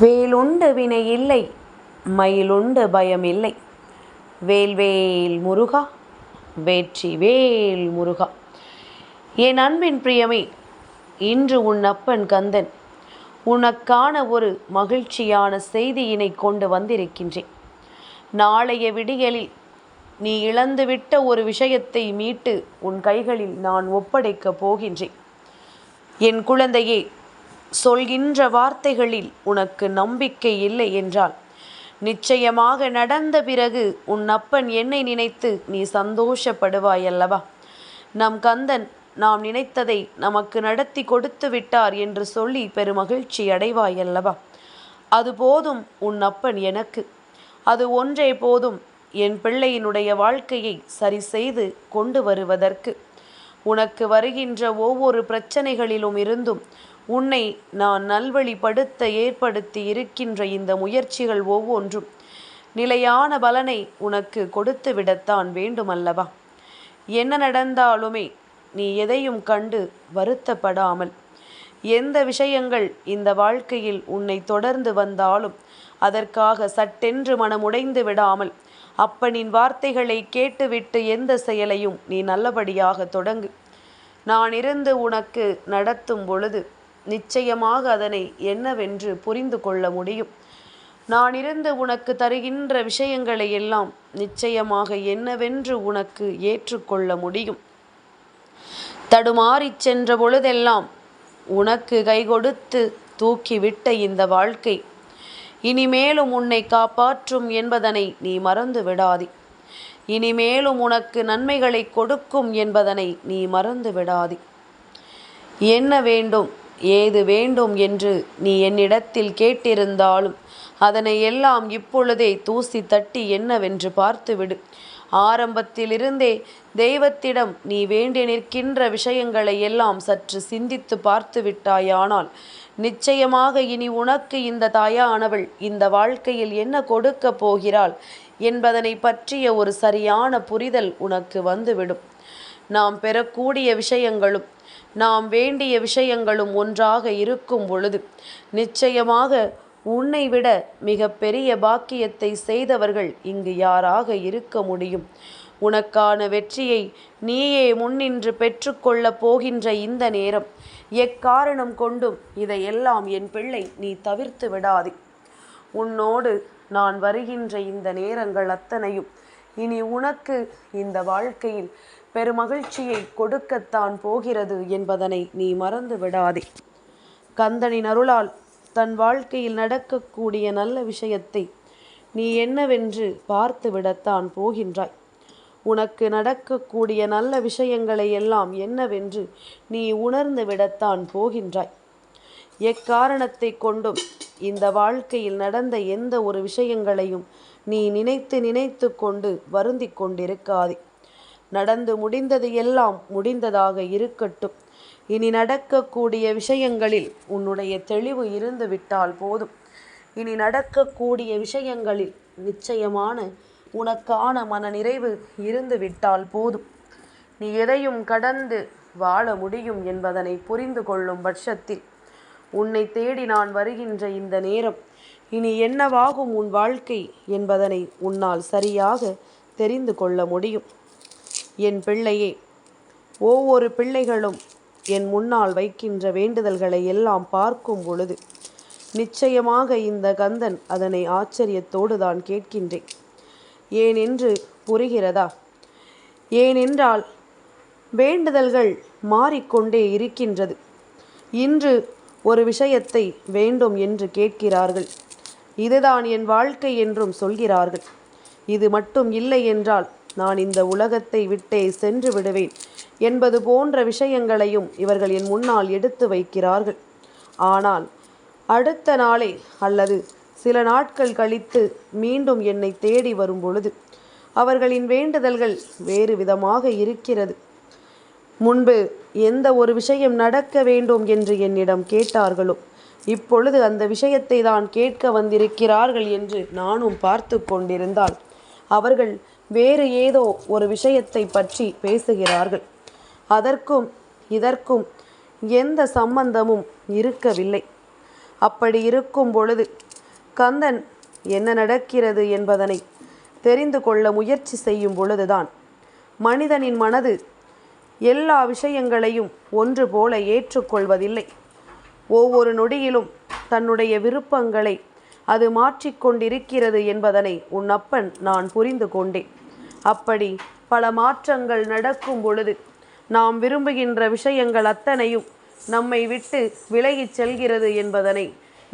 வேலுண்டு வினை இல்லை மயிலுண்டு பயம் இல்லை. வேல்வேல் முருகா வேற்றி வேல் முருகா. என் அன்பின் பிரியமே இன்று உன் அப்பன் கந்தன் உனக்கான ஒரு மகிழ்ச்சியான செய்தியினை கொண்டு வந்திருக்கின்றேன். நாளைய விடியலில் நீ இழந்துவிட்ட ஒரு விஷயத்தை மீட்டு உன் கைகளில் நான் ஒப்படைக்கப் போகின்றேன். என் குழந்தையே சொல்கின்ற வார்த்தைகளில் உனக்கு நம்பிக்கை இல்லை என்றால் நிச்சயமாக நடந்த பிறகு உன் அப்பன் என்னை நினைத்து நீ சந்தோஷப்படுவாய் அல்லவா நம் கந்தன் நாம் நினைத்ததை நமக்கு நடத்தி கொடுத்து விட்டார் என்று சொல்லி பெருமகிழ்ச்சி அடைவாய் அல்லவா அது போதும் உன் அப்பன் எனக்கு. அது ஒன்றே போதும் என் பிள்ளையினுடைய வாழ்க்கையை சரி செய்து கொண்டு வருவதற்கு. உனக்கு வருகின்ற ஒவ்வொரு பிரச்சனைகளிலும் இருந்தும் உன்னை நான் நல்வழிப்படுத்த ஏற்படுத்தி இருக்கின்ற இந்த முயற்சிகள் ஒவ்வொன்றும் நிலையான பலனை உனக்கு கொடுத்து விடத்தான் வேண்டுமல்லவா? என்ன நடந்தாலுமே நீ எதையும் கண்டு வருத்தப்படாமல் எந்த விஷயங்கள் இந்த வாழ்க்கையில் உன்னை தொடர்ந்து வந்தாலும் அதற்காக சட்டென்று மனமுடைந்து விடாமல் அப்பனின் வார்த்தைகளை கேட்டுவிட்டு எந்த செயலையும் நீ நல்லபடியாக தொடங்கு. நான் இருந்து உனக்கு நடத்தும் பொழுது நிச்சயமாக அதனை என்னவென்று புரிந்து கொள்ள முடியும். நான் இருந்து உனக்கு தருகின்ற விஷயங்களை எல்லாம் நிச்சயமாக என்னவென்று உனக்கு ஏற்றுக்கொள்ள முடியும். தடுமாறிச் சென்ற பொழுதெல்லாம் உனக்கு கை கொடுத்து தூக்கிவிட்ட இந்த வாழ்க்கை இனிமேலும் உன்னை காப்பாற்றும் என்பதனை நீ மறந்து விடாதே. இனிமேலும் உனக்கு நன்மைகளை கொடுக்கும் என்பதனை நீ மறந்து விடாதே. என்ன வேண்டும் ஏது வேண்டும் என்று நீ என்னிடத்தில் கேட்டிருந்தாலும் அதனை எல்லாம் இப்பொழுதே தூசி தட்டி என்னவென்று பார்த்துவிடு. ஆரம்பத்திலிருந்தே தெய்வத்திடம் நீ வேண்டி நிற்கின்ற விஷயங்களை எல்லாம் சற்று சிந்தித்து பார்த்து விட்டாயானால் நிச்சயமாக இனி உனக்கு இந்த தாயானவள் இந்த வாழ்க்கையில் என்ன கொடுக்க போகிறாள் என்பதனை பற்றிய ஒரு சரியான புரிதல் உனக்கு வந்துவிடும். நாம் பெறக்கூடிய விஷயங்களும் நாம் வேண்டிய விஷயங்களும் ஒன்றாக இருக்கும் பொழுது நிச்சயமாக உன்னை விட மிக பெரிய பாக்கியத்தை செய்தவர்கள் இங்கு யாராக இருக்க முடியும்? உனக்கான வெற்றியை நீயே முன்னின்று பெற்றுக்கொள்ளப் போகின்ற இந்த நேரம் எக்காரணம் கொண்டும் இதையெல்லாம் என் பிள்ளை நீ தவிர்த்து விடாதே. உன்னோடு நான் வருகின்ற இந்த நேரங்கள் அத்தனையும் இனி உனக்கு இந்த வாழ்க்கையில் பெருமகிழ்ச்சியை கொடுக்கத்தான் போகிறது என்பதனை நீ மறந்து விடாதே. கந்தனின் அருளால் தன் வாழ்க்கையில் நடக்கக்கூடிய நல்ல விஷயத்தை நீ என்னவென்று பார்த்து விடத்தான் போகின்றாய். உனக்கு நடக்கக்கூடிய நல்ல விஷயங்களை எல்லாம் என்னவென்று நீ உணர்ந்து விடத்தான் போகின்றாய். எக்காரணத்தை கொண்டும் இந்த வாழ்க்கையில் நடந்த எந்த ஒரு விஷயங்களையும் நீ நினைத்து நினைத்து கொண்டு வருந்தி கொண்டிருக்காதே. நடந்து முடிந்தது எல்லாம் முடிந்ததாக இருக்கட்டும். இனி நடக்கக்கூடிய விஷயங்களில் உன்னுடைய தெளிவு இருந்து விட்டால் போதும். இனி நடக்கக்கூடிய விஷயங்களில் நிச்சயமான உனக்கான மன நிறைவு இருந்து விட்டால் போதும். நீ எதையும் கடந்து வாழ முடியும் என்பதனை புரிந்து கொள்ளும் பட்சத்தில் உன்னை தேடி நான் வருகின்ற இந்த நேரம் இனி என்னவாகும் உன் வாழ்க்கை என்பதனை உன்னால் சரியாக தெரிந்து கொள்ள முடியும். என் பிள்ளையே ஒவ்வொரு பிள்ளைகளும் என் முன்னால் வைக்கின்ற வேண்டுதல்களை எல்லாம் பார்க்கும் பொழுது நிச்சயமாக இந்த கந்தன் அதனை ஆச்சரியத்தோடு தான் கேட்கின்றேன். ஏனென்று புரிகிறதா? ஏனென்றால் வேண்டுதல்கள் மாறிக்கொண்டே இருக்கின்றது. இன்று ஒரு விஷயத்தை வேண்டும் என்று கேட்கிறார்கள். இதுதான் என் வாழ்க்கை என்றும் சொல்கிறார்கள். இது மட்டும் இல்லை என்றால் நான் இந்த உலகத்தை விட்டே சென்று விடுவேன் என்பது போன்ற விஷயங்களையும் இவர்கள் என் முன்னால் எடுத்து வைக்கிறார்கள். ஆனால் அடுத்த நாளே அல்லது சில நாட்கள் கழித்து மீண்டும் என்னை தேடி வரும் பொழுது அவர்களின் வேண்டுதல்கள் வேறு விதமாக இருக்கிறது. முன்பு எந்த ஒரு விஷயம் நடக்க வேண்டும் என்று என்னிடம் கேட்டார்களோ இப்பொழுது அந்த விஷயத்தை தான் கேட்க வந்திருக்கிறார்கள் என்று நானும் பார்த்து கொண்டிருந்தால் அவர்கள் வேறு ஏதோ ஒரு விஷயத்தை பற்றி பேசுகிறார்கள். அதற்கும் இதற்கும் எந்த சம்பந்தமும் இருக்கவில்லை. அப்படி இருக்கும் பொழுது கந்தன் என்ன நடக்கிறது என்பதனை தெரிந்து கொள்ள முயற்சி செய்யும் பொழுதுதான் மனிதனின் மனது எல்லா விஷயங்களையும் ஒன்று போல ஏற்றுக்கொள்வதில்லை. ஒவ்வொரு நொடியிலும் தன்னுடைய விருப்பங்களை அது மாற்றிக்கொண்டிருக்கிறது என்பதனை உன் அப்பன் நான் புரிந்து கொண்டேன். அப்படி பல மாற்றங்கள் நடக்கும் பொழுது நாம் விரும்புகின்ற விஷயங்கள் அத்தனையும் நம்மை விட்டு விலகிச் செல்கிறது என்பதனை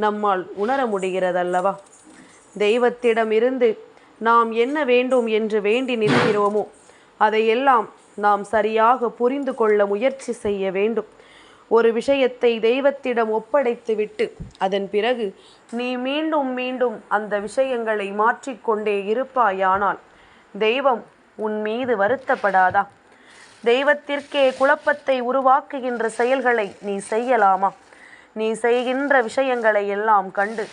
நம்மால் உணர முடிகிறதல்லவா? தெய்வத்திடம் இருந்து நாம் என்ன வேண்டும் என்று வேண்டி நிற்கிறோமோ அதையெல்லாம் நாம் சரியாக புரிந்து கொள்ள முயற்சி செய்ய வேண்டும். ஒரு விஷயத்தை தெய்வத்திடம் ஒப்படைத்துவிட்டு அதன் பிறகு நீ மீண்டும் மீண்டும் அந்த விஷயங்களை மாற்றிக்கொண்டே இருப்பாயானால் தெய்வம் உன் மீது வருத்தப்படாதா? தெய்வத்திற்கே குழப்பத்தை உருவாக்குகின்ற செயல்களை நீ செய்யலாமா? நீ செய்கின்ற விஷயங்களை எல்லாம் கண்டு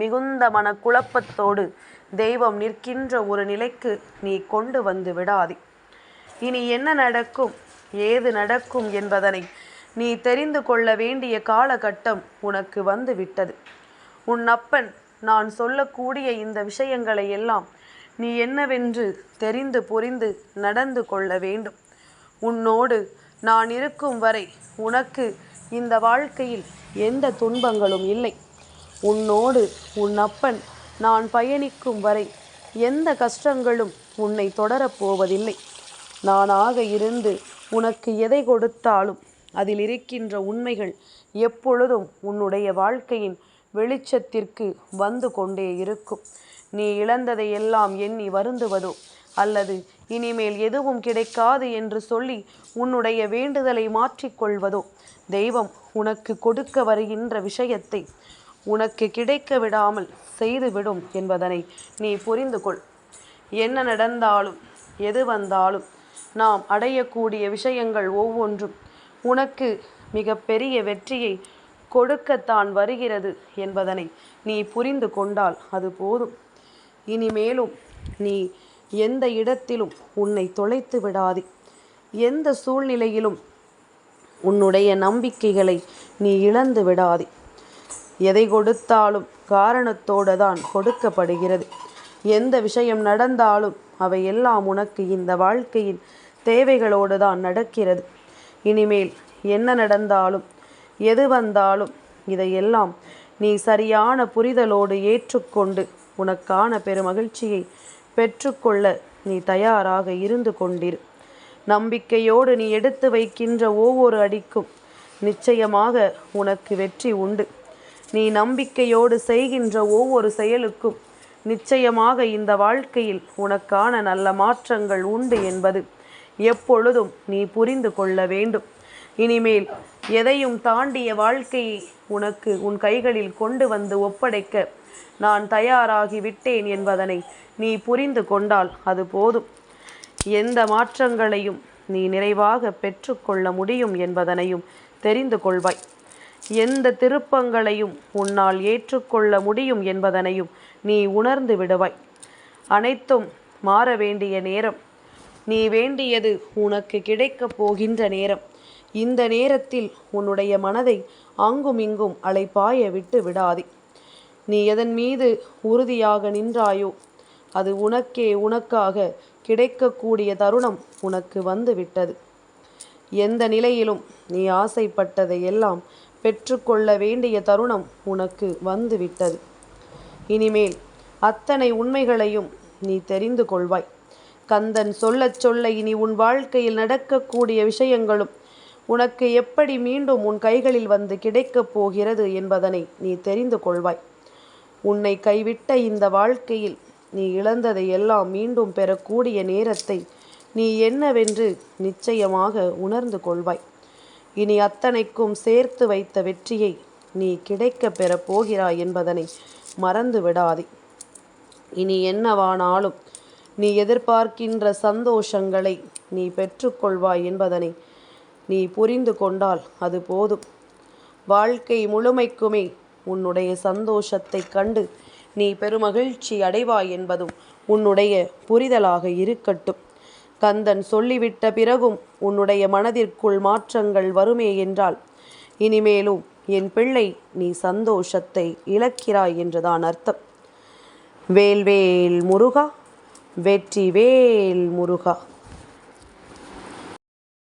மிகுந்த மனக்குழப்பத்தோடு தெய்வம் நிற்கின்ற ஒரு நிலைக்கு நீ கொண்டு வந்து விடாதே. இனி என்ன நடக்கும்? ஏது நடக்கும் என்பதனை நீ தெரிந்து கொள்ள வேண்டிய காலகட்டம் உனக்கு வந்து விட்டது உன் அப்பன் நான் சொல்லக்கூடிய இந்த விஷயங்களை எல்லாம் நீ என்னவென்று தெரிந்து புரிந்து நடந்து கொள்ள வேண்டும். உன்னோடு நான் இருக்கும் வரை உனக்கு இந்த வாழ்க்கையில் எந்த துன்பங்களும் இல்லை. உன்னோடு உன் அப்பன் நான் பயணிக்கும் வரை எந்த கஷ்டங்களும் உன்னை தொடரப்போவதில்லை நானாக இருந்து உனக்கு எதை கொடுத்தாலும் அதில் இருக்கின்ற உண்மைகள் எப்பொழுதும் உன்னுடைய வாழ்க்கையின் வெளிச்சத்திற்கு வந்து கொண்டே இருக்கும். நீ இழந்ததை எல்லாம் எண்ணி வருந்துவதோ அல்லது இனிமேல் எதுவும் கிடைக்காது என்று சொல்லி உன்னுடைய வேண்டுதலை மாற்றிக்கொள்வதோ? தெய்வம் உனக்கு கொடுக்க வருகின்ற விஷயத்தை உனக்கு கிடைக்க விடாமல் செய்துவிடும் என்பதனை நீ புரிந்து கொள். என்ன நடந்தாலும் எது வந்தாலும் நாம் அடையக்கூடிய விஷயங்கள் ஒவ்வொன்றும் உனக்கு மிகப்பெரிய வெற்றியை கொடுக்கத்தான் வருகிறது என்பதனை நீ புரிந்து கொண்டால் அது போதும். இனிமேலும் நீ எந்த இடத்திலும் உன்னை தொலைத்து விடாதே. எந்த சூழ்நிலையிலும் உன்னுடைய நம்பிக்கைகளை நீ இழந்து விடாதே. எதை கொடுத்தாலும் காரணத்தோடு தான் கொடுக்கப்படுகிறது. எந்த விஷயம் நடந்தாலும் அவை எல்லாம் உனக்கு இந்த வாழ்க்கையின் தேவைகளோடு தான் நடக்கிறது. இனிமேல் என்ன நடந்தாலும் எது வந்தாலும் இதையெல்லாம் நீ சரியான புரிதலோடு ஏற்றுக்கொண்டு உனக்கான பெருமகிழ்ச்சியை பெற்றுக்கொள்ள நீ தயாராக இருந்து கொண்டிரு. நம்பிக்கையோடு நீ எடுத்து வைக்கின்ற ஒவ்வொரு அடிக்கும் நிச்சயமாக உனக்கு வெற்றி உண்டு. நீ நம்பிக்கையோடு செய்கின்ற ஒவ்வொரு செயலுக்கும் நிச்சயமாக இந்த வாழ்க்கையில் உனக்கான நல்ல மாற்றங்கள் உண்டு என்பது எப்பொழுதும் நீ புரிந்து கொள்ள வேண்டும். இனிமேல் எதையும் தாண்டிய வாழ்க்கையை உனக்கு உன் கைகளில் கொண்டு வந்து ஒப்படைக்க நான் தயாராகி விட்டேன் என்பதனை நீ புரிந்து கொண்டால் அது போதும். எந்த மாற்றங்களையும் நீ நிறைவாக பெற்றுக்கொள்ள முடியும் என்பதனையும் தெரிந்து கொள்வாய். எந்த திருப்பங்களையும் உன்னால் ஏற்றுக்கொள்ள முடியும் என்பதனையும் நீ உணர்ந்து விடுவாய். அனைத்தும் மாற வேண்டிய நேரம். நீ வேண்டியது உனக்கு கிடைக்கப் போகின்ற நேரம். இந்த நேரத்தில் உன்னுடைய மனதை அங்கும் இங்கும் அலைப்பாய விட்டு விடாதே. நீ எதன் மீது உறுதியாக நின்றாயோ அது உனக்கே உனக்காக கிடைக்கக்கூடிய தருணம் உனக்கு வந்து விட்டது எந்த நிலையிலும் நீ ஆசைப்பட்டதை எல்லாம் பெற்றுக்கொள்ள வேண்டிய தருணம் உனக்கு வந்து விட்டது இனிமேல் அத்தனை உண்மைகளையும் நீ தெரிந்து கொள்வாய். கந்தன் சொல்லச் சொல்ல இனி உன் வாழ்க்கையில் நடக்கக்கூடிய விஷயங்களும் உனக்கு எப்படி மீண்டும் உன் கைகளில் வந்து கிடைக்கப் போகிறது என்பதனை நீ தெரிந்து கொள்வாய். உன்னை கைவிட்ட இந்த வாழ்க்கையில் நீ இழந்ததை எல்லாம் மீண்டும் பெறக்கூடிய நேரத்தை நீ என்னவென்று நிச்சயமாக உணர்ந்து கொள்வாய். இனி அத்தனைக்கும் சேர்த்து வைத்த வெற்றியை நீ கிடைக்க பெறப் போகிறாய் என்பதனை மறந்து விடாதே. இனி என்னவானாலும் நீ எதிர்பார்க்கின்ற சந்தோஷங்களை நீ பெற்றுக்கொள்வாய் என்பதனை நீ புரிந்து கொண்டால் அது போதும். வாழ்க்கை முழுமைக்குமே உன்னுடைய சந்தோஷத்தை கண்டு நீ பெருமகிழ்ச்சி அடைவாய் என்பதும் உன்னுடைய புரிதலாக இருக்கட்டும். கந்தன் சொல்லிவிட்ட பிறகும் உன்னுடைய மனதிற்குள் மாற்றங்கள் வருமே என்றால் இனிமேலும் என் பிள்ளை நீ சந்தோஷத்தை இழக்கிறாய் என்றுதான் அர்த்தம். வேல்வேல் முருகா வெற்றி வேல் முருகா.